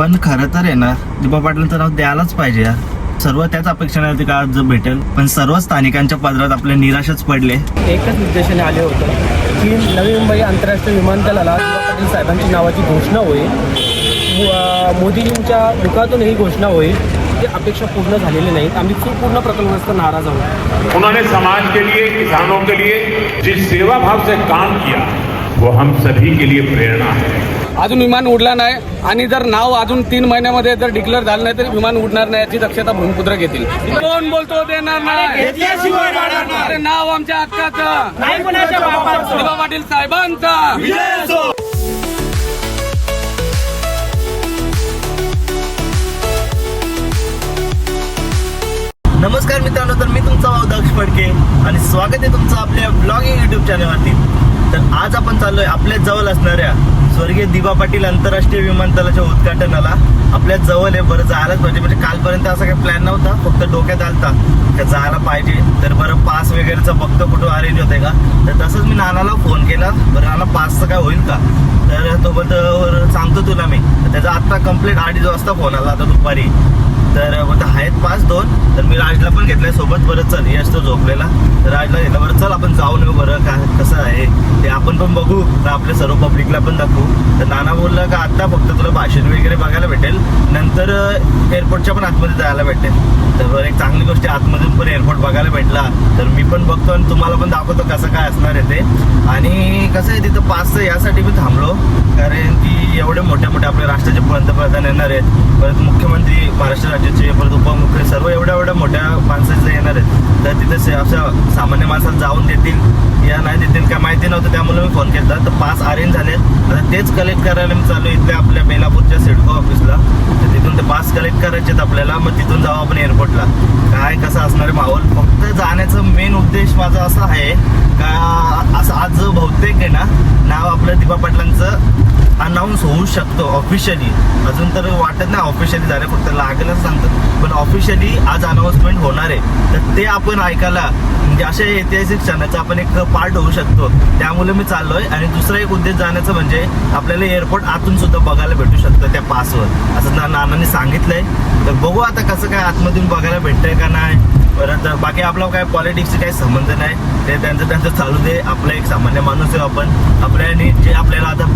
पण खरं तर आहे ना दिबा पाटलांचं नाव द्यायलाच पाहिजे यार. सर्व त्याच अपेक्षा नाही होती का आज भेटेल? पण सर्व स्थानिकांच्या पदरात आपले निराशच पडले. एकच उद्देशाने आले होते की नवी मुंबई आंतरराष्ट्रीय विमानतळाला दिवा पाटील साहेबांची नावाची घोषणा होईल. मोदीजींच्या मुखातून ही घोषणा होईल. ती अपेक्षा पूर्ण झालेली नाहीत. आम्ही पूर्ण प्रकल्पग्रस्त नाराज आहोत. उन्होंने समाज के लिए किसानों के लिए जिस सेवा भाव से काम किया वो हम सभी के लिए प्रेरणा है। अजून विमान उडला नाही आणि जर नाव अजून तीन महिन्यामध्ये जर डिक्लेअर झालं नाही तर विमान उडणार नाही याची दक्षता भूमिपुत्र घेतील. कोण बोलतो देणार नाही? नाव आमच्या हक्काचं. दिवा पाटील साहेबांचा. नमस्कार मित्रांनो तर मी तुमचा भाऊ दक्ष फडके आणि स्वागत आहे तुमचं आपल्या ब्लॉगिंग युट्यूब चॅनलवरती तर आज आपण चाललोय आपल्या जवळ असणाऱ्या स्वर्गीय दिवा पाटील आंतरराष्ट्रीय विमानतळाच्या उद्घाटनाला. आपल्या जवळ आहे बरं जायलाच पाहिजे. म्हणजे कालपर्यंत असा काही प्लॅन नव्हता. फक्त डोक्यात आलता का जायला पाहिजे. तर बरं पास वगैरेचं बघतो कुठं अरेंज होते का. तर तसंच मी नानाला फोन केला. बरं नाना पासचं काय होईल का? तर तो सांगतो तुला मी. त्याचा आत्ता कंप्लीट अडीच वाजता फोन आला आता दुपारी. तर बोलतो आहेत पाच पण घेतलाय सोबत. बरं चल यश तो झोपलेला. तर राजला घेतला. बरं चल आपण जाऊन येऊ बरं काय कसं आहे? ते आपण पण बघू. तर आपल्या सर्व पब्लिकला पण दाखवू. तर नाना बोलला का आता फक्त तुला भाषण वगैरे बघायला भेटेल. नंतर एअरपोर्टच्या पण आतमध्ये जायला भेटेल. तर बरं एक चांगली गोष्ट आतमधून पण एअरपोर्ट बघायला भेटला. तर मी पण बघतो आणि तुम्हाला पण दाखवतो कसं काय असणार आहे ते. आणि कसं आहे तिथं पाच यासाठी मी थांबलो. कारण की एवढे मोठ्या मोठ्या आपल्या राष्ट्राचे पंतप्रधान येणार आहेत परत मुख्यमंत्री महाराष्ट्र राज्याचे परत उपमुख्य सर्व एवढ्या एवढ्या मोठ्या माणसाचे येणार आहेत. तर तिथे से- अशा सामान्य माणसाला जाऊन देतील या नाही देतील काय माहिती नव्हतं त्यामुळे मी फोन केला तर पास अरेंज झाले. आता तेच कलेक्ट करायला मी चालू इथल्या आपल्या बेलापूरच्या सिडको ऑफिसला तर तिथून ते पास कलेक्ट करायचे आहेत आपल्याला. मग तिथून जाऊ आपण एअरपोर्टला काय कसं असणार आहे माहोल? फक्त जाण्याचा मेन उद्देश माझा असा आहे का असं आज बहुतेक आहे ना नाव आपलं दिपा होऊ शकतो ऑफिशियली अजून तर वाटत नाही ऑफिशियली झालं फक्त लागेलच सांगतात. पण ऑफिशियली आज अनाऊन्समेंट होणार आहे. तर ते आपण ऐकायला म्हणजे अशा ऐतिहासिक क्षणाचा आपण एक पार्ट होऊ शकतो. त्यामुळे मी चाललोय आणि दुसरा एक उद्देश जाण्याचं म्हणजे आपल्याला एअरपोर्ट आतून सुद्धा बघायला भेटू शकतं त्या पासवर असं ना नानांनी सांगितलंय. तर बघू आता कसं काय आतमधून बघायला भेटतंय का नाही. परत बाकी आपला काय पॉलिटिक्सचे काही संबंध नाही. ते त्यांचं त्यांचं चालू दे. आपला एक सामान्य माणूस आहे आपण. आपल्याने जे आपल्याला आता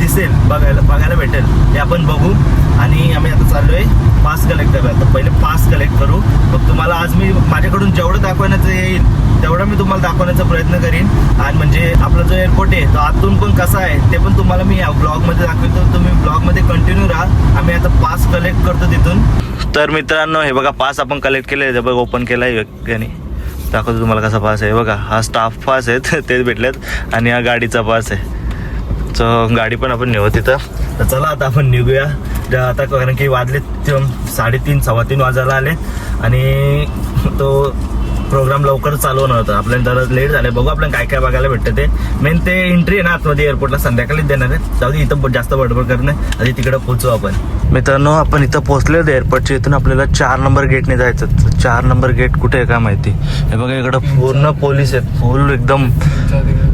दिसेल बघायला बघायला भेटेल. ते आपण बघू. आणि आम्ही आता चाललोय पास कलेक्ट करायला तर पहिले पास कलेक्ट करू. मग तुम्हाला आज मी माझ्याकडून जेवढं दाखवण्याचं येईल तेवढं मी तुम्हाला दाखवण्याचा प्रयत्न करीन. आणि म्हणजे आपला जो एअरपोर्ट आहे तो आतून पण कसा आहे ते पण तुम्हाला मी या ब्लॉगमध्ये दाखवतो. तुम्ही ब्लॉगमध्ये कंटिन्यू राहा. आम्ही आता पास कलेक्ट करतो तिथून. तर मित्रांनो हे बघा पास आपण कलेक्ट केले ते बघा ओपन केला आहे व्यक्तीने. दाखवतो तुम्हाला कसा पास आहे. बघा हा स्टाफ पास आहे. तेच भेटलेत. आणि हा गाडीचा पास आहे. तर गाडी पण आपण नेऊ तिथं. तर चला आता आपण निघूया. आता कारण की वाजले साडेतीन सव्वा तीन वाजायला आले आणि तो प्रोग्राम लवकर चालू होणार होता. आपल्याला जरा लेट झाले बघू आपल्याला काय काय बघायला भेटतं ते. मेन ते एंट्री आहे ना आतमध्ये एअरपोर्टला संध्याकाळीच देणार आहे. जाऊ दे इथं जास्त बडबड करणं आधी तिकडे पोहोचू आपण. मित्रांनो आपण इथं पोहोचले होते एअरपोर्टच्या इथून आपल्याला चार नंबर गेटने जायचं चार नंबर गेट कुठे आहे काय माहिती? हे बघा इकडं पूर्ण पोलीस आहेत. फुल एकदम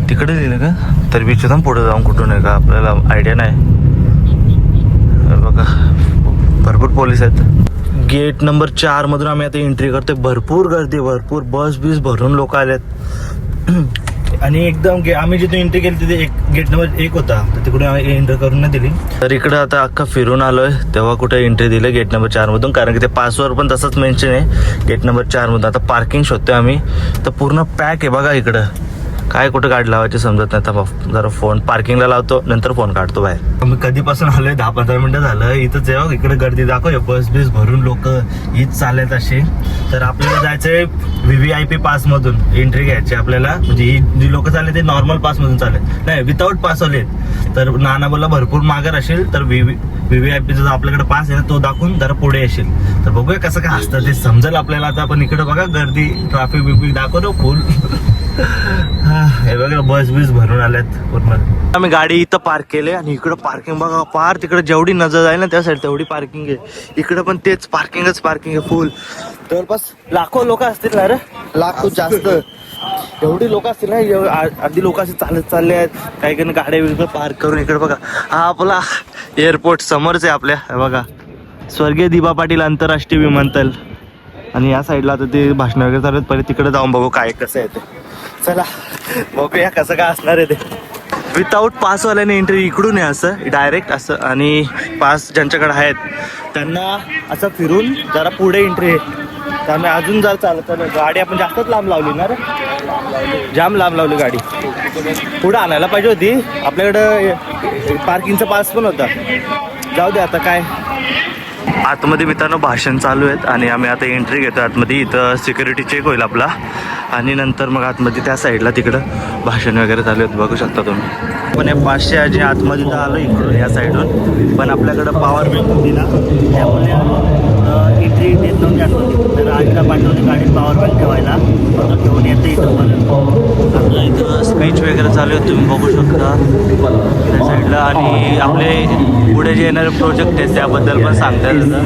तिकडे दिलं का? तर एकदम पुढे जाऊन कुठून आहे का? आपल्याला आयडिया नाही. हे बघा भरपूर पोलीस आहेत. गेट नंबर चार मधून आम्ही आता एंट्री करतोय. भरपूर गर्दी भरपूर बस बीस भरून लोक आलेत. आणि एकदम गे- आम्ही जिथे एंट्री केली तिथे एक गेट नंबर एक होता. तर तिकडे एंट्री करून नाही दिली. तर इकडे आता अख्खा फिरून आलोय. तेव्हा कुठे एंट्री दिली गेट नंबर चार मधून. कारण की ते पासवर पण तसंच मेन्शन आहे. गेट नंबर चार मधून आता पार्किंग शोधतोय आम्ही. तर पूर्ण पॅक आहे बघा इकडं. काय कुठं गाडी लावायची समजत नाही. आता जरा फोन पार्किंगला लावतो नंतर फोन काढतो बाहेर. मी कधीपासून आलोय दहा पंधरा मिनिटं झालं. इथं जेव्हा इकडे गर्दी दाखव बस बीस भरून लोक हीच चालत असे तर आपल्याला जायचंय V V I P pass मधून एंट्री घ्यायची आपल्याला. म्हणजे ही जी लोक चालले ते नॉर्मल पास मधून चालले. नाही विदाऊट पास आले तर नाना बोला भरपूर मागर असेल. तर व्ही व्ही आय पीचा जो आपल्याकडे पास आहे तो दाखवून जरा पुढे येशील. तर बघूया कसं काय असतं. ते समजेल आपल्याला आता. आपण इकडे बघा गर्दी ट्रॅफिक बिफिक दाखवतो फुल हा, हे बघा बस बीस भरून आल्यात पूर्ण. आम्ही गाडी इथं पार्क केले आणि इकडं पार्किंग बघा पार तिकडे जेवढी नजर जाईल ना त्या साईड तेवढी पार्किंग आहे. इकडे पण तेच पार्किंगच पार्किंग आहे फुल जवळपास लाखो लोक असतील ना रे? लाखो जास्त. एवढी लोक असतील ना आधी लोक असे चालत चालले आहेत. काही काही गाड्या वगैरे पार्क करून इकडे बघा. हा आपला एअरपोर्ट समोरच आहे आपल्या. हे बघा. स्वर्गीय दिबा पाटील आंतरराष्ट्रीय विमानतळ आणि या साईडला आता ते भाषण वगैरे चालू आहेत पहिले तिकडे जाऊन बघू काय कसं आहे ते. चला बघूया कसं काय असणार आहे ते. विदाऊट पासवाल्याने एंट्री इकडून आहे असं डायरेक्ट असं. आणि पास ज्यांच्याकडे आहेत त्यांना असं फिरून जरा पुढे एंट्री आहे. त्यामुळे अजून जर चालत गाडी आपण जास्तच लांब लावली ना रे. जाम लांब लावली गाडी. पुढं आणायला पाहिजे होती. आपल्याकडं पार्किंगचा पास पण होता. जाऊ दे आता काय. आतमध्ये मित्रांनो भाषण चालू आहेत आणि आम्ही आता एंट्री घेतो आतमध्ये इथं सिक्युरिटी चेक होईल आपला. आणि नंतर मग आतमध्ये त्या साईडला तिकडं भाषण वगैरे चालू आहेत. बघू शकता तुम्ही. पण हे पाचशे आजी आतमध्ये तर आलो इकडून या साईडून पण आपल्याकडं पॉवर बँक होती ना त्यामुळे इथे देत नव्हती आतमध्ये तर आजीला पाठवली गाडीत पॉवर बँक ठेवायला. मग घेऊन येते इथं पण. आपलं इथं स्पीच वगैरे चालू आहे तुम्ही बघू शकता. त्या साईडला आणि आपले पुढे जे येणारे प्रोजेक्ट आहेत त्याबद्दल पण सांगता येतं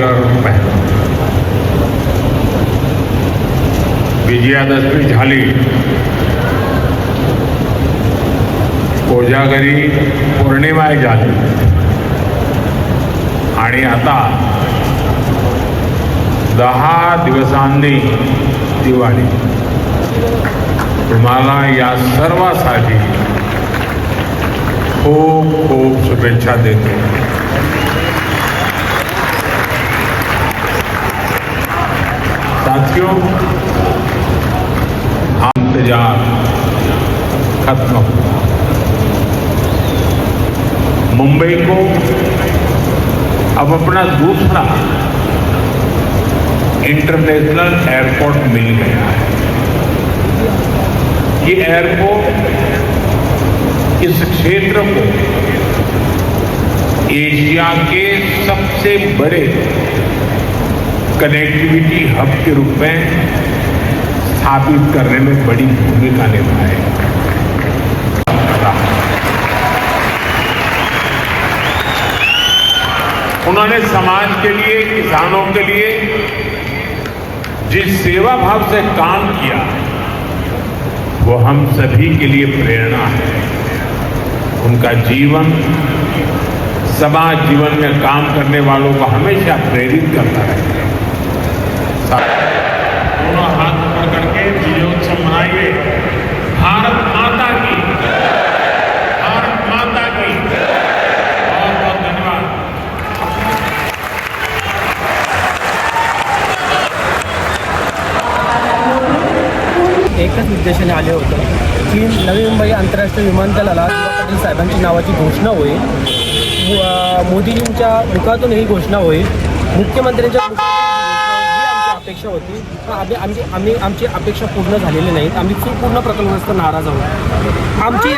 भाई विजयादशमी झाली. कोजागरी पौर्णिमा झाली. आणि आता दहा दिवसांनी दिवाळी. तुम्हाला या सर्वासाठी खूप खूप शुभेच्छा देतो. साथियों इंतज़ार खत्म हुआ मुंबई को अब अपना दूसरा इंटरनेशनल एयरपोर्ट मिल गया है। ये एयरपोर्ट इस क्षेत्र को एशिया के सबसे बड़े कनेक्टिविटी हब के रूप में स्थापित करने में बड़ी भूमिका निभाए। उन्होंने समाज के लिए, किसानों के लिए जिस सेवा भाव से काम किया, वो हम सभी के लिए प्रेरणा है। उनका जीवन, समाज जीवन में काम करने वालों को हमेशा प्रेरित करता रहे दोनों हाथ पकड़ करके विजयोत्सव मनाइए भारत माता की भारत माता की। बहुत बहुत धन्यवाद। एकच उद्देशाने आले होतं की नवी मुंबई आंतरराष्ट्रीय विमानतळाला पाटील साहेबांची नावाची घोषणा होईल. मोदीजींच्या मुखातून ही घोषणा होईल. मुख्यमंत्र्यांच्या मुखातून ही घोषणा होईल, ही आमची अपेक्षा होती. पण आम्ही आमची आम्ही आमची अपेक्षा पूर्ण झालेली नाहीत. आम्ही पूर्ण प्रकल्पग्रस्त नाराज आहोत. आमची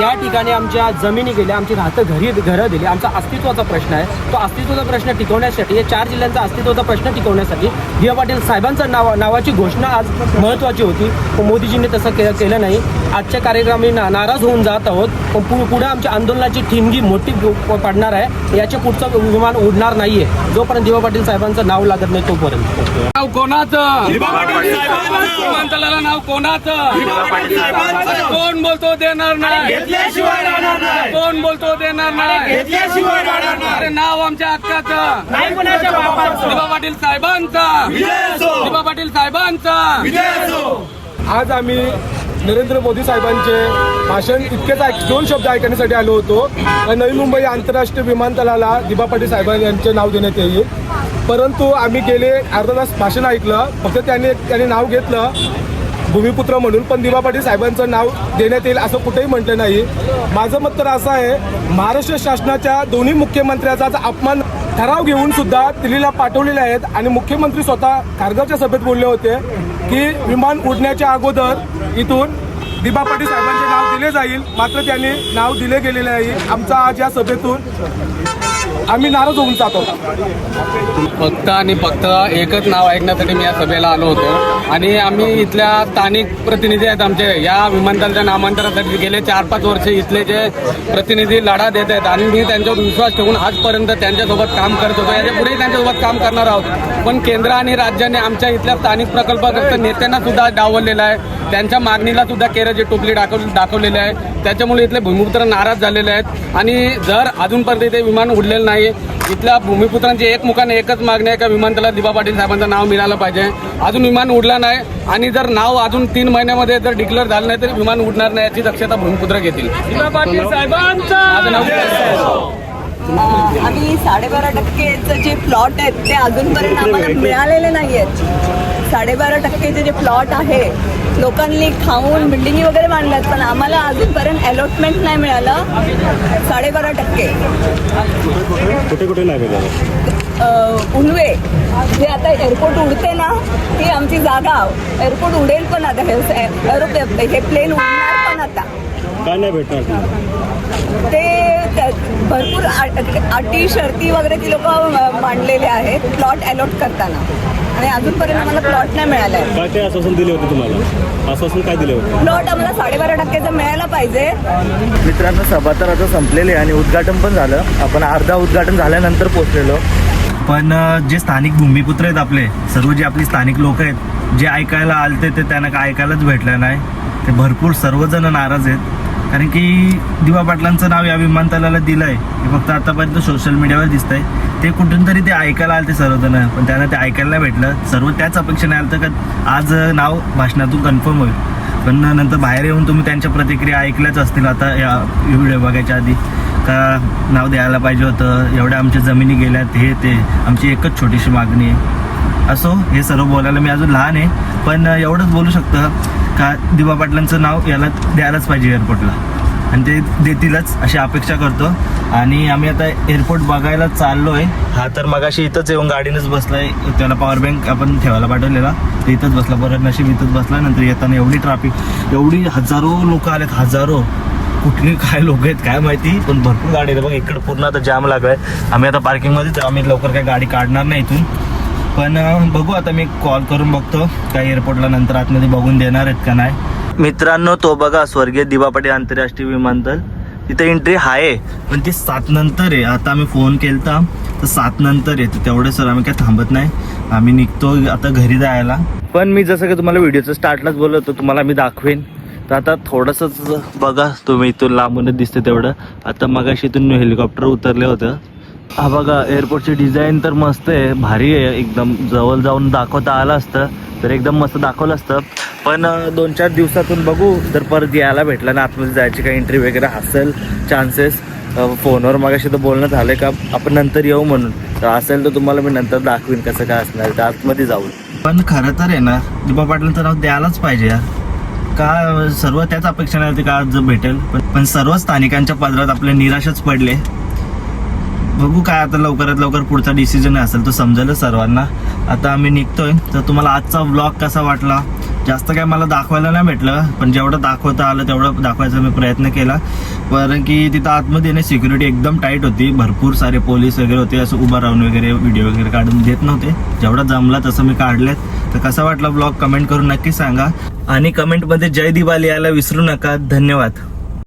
या ठिकाणी आमच्या जमिनी गेल्या आमची राहतं घरी घरं दिली. आमचा अस्तित्वाचा प्रश्न आहे. तो अस्तित्वाचा प्रश्न टिकवण्यासाठी या चार जिल्ह्यांचा अस्तित्वाचा प्रश्न टिकवण्यासाठी दिवा पाटील साहेबांचं नाव नावाची घोषणा आज महत्त्वाची होती. पण मोदीजींनी तसं के केलं नाही. आजच्या कार्यक्रमी ना नाराज होऊन जात आहोत. पण पु पुढे आमच्या आंदोलनाची ठिणगी मोठी पडणार आहे. याच्या पुढचं विमान उडणार नाहीये. जोपर्यंत दिवा पाटील साहेबांचं नाव लागत नाही तोपर्यंत. नाव कोणाचं? नाव कोणाचं? कोण बोलतो देणार नाही. कोण बोलतो देणार नाही. अरे नाव आमच्या हक्काचं दिबा पाटील साहेबांचा. दिबा पाटील साहेबांचा. आज आम्ही नरेंद्र मोदी साहेबांचे भाषण इतकेच ऐक दोन शब्द ऐकण्यासाठी आलो होतो. नवी मुंबई आंतरराष्ट्रीय विमानतळाला दिबा पाटील साहेबांनी यांचे नाव देण्यात येईल. परंतु आम्ही गेले अर्धा तास भाषण ऐकलं. फक्त त्यांनी त्यांनी नाव घेतलं. भूमिपुत्र म्हणून पण दिबा पाटील साहेबांचं नाव देण्यात येईल असं कुठेही म्हटलं नाही. माझं मत तर असं आहे महाराष्ट्र शासनाच्या दोन्ही मुख्यमंत्र्याचा अपमान ठराव घेऊन सुद्धा दिल्लीला पाठवलेले आहेत आणि मुख्यमंत्री स्वतः खारघरच्या सभेत बोलले होते की विमान उडण्याच्या अगोदर इथून दिबा पाटील साहेबांचे नाव दिले जाईल. मात्र त्यांनी नाव दिले गेलेले आहे आमचा आज या सभेतून आम्ही नाराज होऊन जातो. फक्त आणि फक्त एकच नाव ऐकण्यासाठी मी या सभेला आलो होतो. आणि आम्ही इथल्या स्थानिक प्रतिनिधी आहेत आमचे. या विमानतळाच्या नामांतरासाठी गेले चार पाच वर्ष इथले जे प्रतिनिधी लढा देत आहेत. आणि मी त्यांच्यावर विश्वास ठेवून आजपर्यंत त्यांच्यासोबत काम करत होतो. याच्या पुढेही त्यांच्यासोबत काम करणार आहोत. पण केंद्र आणि राज्याने आमच्या इथल्या स्थानिक प्रकल्पग्रस्त नेत्यांना सुद्धा डावललेलं आहे. त्यांच्या मागणीला सुद्धा केरळची टोपली दाखव दाखवलेली आहे. त्याच्यामुळे इथले भूमिपुत्र नाराज झालेले आहेत. आणि जर अजूनपर्यंत ते विमान उडलेलं नाही इथल्या भूमिपुत्रांची एक मुखाने एकच मागणी आहे का विमानतळात दिबा पाटील साहेबांचं नाव मिळालं पाहिजे. अजून विमान उडलं नाही आणि जर नाव अजून तीन महिन्यामध्ये जर डिक्लेअर झालं नाही तरी विमान उडणार नाही याची दक्षता भूमिपुत्र घेतील. दिबा पाटील साहेबांचा. आम्ही साडेबारा टक्केचं जे प्लॉट आहेत ते अजूनपर्यंत आम्हाला मिळालेले नाही आहेत साडेबारा टक्केचे जे प्लॉट आहे लोकांनी खाऊन बिल्डिंगी वगैरे बांधल्यात पण आम्हाला अजूनपर्यंत अलॉटमेंट नाही मिळालं. साडेबारा टक्के. कुठे कुठे नाही मिळालं? अ, उल्वे जे आता एअरपोर्ट उडते ना ती आमची जागा. एअरपोर्ट उडेल पण आता हे हे प्लेन उडणार पण आता. काय नाही भेटणार ते भरपूर अटी शर्ती वगैरे ती लोक मांडलेले आहेत प्लॉट अलॉट करताना. आणि अजूनपर्यंत आम्हाला प्लॉट नाही मिळाला आहे काय ते आश्वासन दिले होते तुम्हाला? आश्वासन काय दिले होते? प्लॉट आम्हाला साडेबारा टक्क्याचं मिळायला पाहिजे. मित्रांनो सभा तर आता संपलेली आहे आणि उद्घाटन पण झालं. आपण अर्धा उद्घाटन झाल्यानंतर पोहोचलेलो. पण अं, जे स्थानिक भूमिपुत्र आहेत आपले सर्व जे आपली स्थानिक लोक आहेत जे ऐकायला आलते ते त्यांना काय ऐकायलाच भेटलं नाही. ते भरपूर सर्वजण नाराज आहेत. कारण की दिवा पाटलांचं नाव या विमानतळाला दिलं आहे हे फक्त आतापर्यंत सोशल मीडियावर दिसतंय. ते कुठून तरी ते ऐकायला आलं ते सर्वजण पण त्यांना ते ऐकायला नाही भेटलं. सर्व त्याच अपेक्षेने आलं का आज नाव भाषणातून कन्फर्म होईल. पण नंतर बाहेर येऊन तुम्ही त्यांच्या प्रतिक्रिया ऐकल्याच असतील आता या व्हिडिओ बघायच्या आधी. का नाव द्यायला पाहिजे होतं एवढ्या आमच्या जमिनी गेल्यात हे ते आमची एकच छोटीशी मागणी आहे. असो हे सर्व बोलायला मी अजून लहान आहे. पण एवढंच बोलू शकतं का दिवा पाटलांचं नाव याला द्यायलाच पाहिजे एअरपोर्टला आणि ते देतीलच अशी अपेक्षा करतो. आणि आम्ही आता एअरपोर्ट बघायला चाललो आहे हा तर मगाशी इथंच येऊन गाडीनंच बसलाय. त्याला पॉवर बँक आपण ठेवायला पाठवलेला. ते इथंच बसला. परत नशीब इथंच बसला. नंतर येताना एवढी ट्राफिक एवढी हजारो लोक आलेत. हजारो. कुठले काय लोक आहेत काय माहिती. पण भरपूर गाडी आहेत. बघ इकडे पूर्ण आता जाम लागलाय. आम्ही आता पार्किंगमध्येच आम्ही लवकर काय गाडी काढणार नाही इथून. पण बघू आता मी कॉल करून बघतो. काय एअरपोर्टला नंतर आतमध्ये बघून देणार आहेत का नाही. मित्रांनो तो बघा स्वर्गीय दिवापाटी आंतरराष्ट्रीय विमानतळ. तिथे एंट्री आहे पण ती सात नंतर आहे. आता आम्ही फोन केलता तर सात नंतर आहे. तर तेवढे सर आम्ही काय थांबत नाही. आम्ही निघतो आता घरी जायला. पण मी जसं की तुम्हाला व्हिडिओचं स्टार्टलाच बोललो होतो तुम्हाला मी दाखवेन. तर आता थोडंसंच बघा तुम्ही इथून लांबूनच दिसते तेवढं. आता मगाशी इथून हेलिकॉप्टर उतरले होतं. हा बघा एअरपोर्टची डिझाईन तर मस्त आहे भारी आहे. एकदम जवळ जाऊन दाखवता आलं असतं तर एकदम मस्त दाखवलं असतं. पण दोन चार दिवसातून बघू तर परत यायला भेटलं ना आतमध्ये जायची काही एंट्री वगैरे असेल चान्सेस फोनवर मगाशी तर बोलणं झालं का आपण नंतर येऊ म्हणून. तर असेल तर तुम्हाला मी नंतर दाखवीन कसं काय असणार तर आतमध्ये जाऊ पण खरं तर आहे ना दीपा पाटलांचं नाव द्यायलाच पाहिजे यार. का सर्व त्याच अपेक्षा नाही होती का आज भेटेल? पण पण सर्व स्थानिकांच्या पदरात आपले निराशच पडले. बघू काय आता लवकरात लवकर पुढचा डिसिजन असेल तो समजेल सर्वांना. आता आम्ही निघतोय तर तुम्हाला आजचा ब्लॉग कसा वाटला? जास्त काय मला दाखवायला नाही भेटलं पण जेवढं दाखवता आलं तेवढं दाखवायचा मी प्रयत्न केला. कारण की तिथं आतमध्ये ना सिक्युरिटी एकदम टाईट होती भरपूर सारे पोलीस वगैरे होते असं उभं राहून वगैरे व्हिडिओ वगैरे काढून देत नव्हते. जेवढं जमला तसं मी काढलेत. तर कसा वाटला ब्लॉग कमेंट करून नक्की सांगा. आणि कमेंटमध्ये जय दिवाळी यायला विसरू नका. धन्यवाद.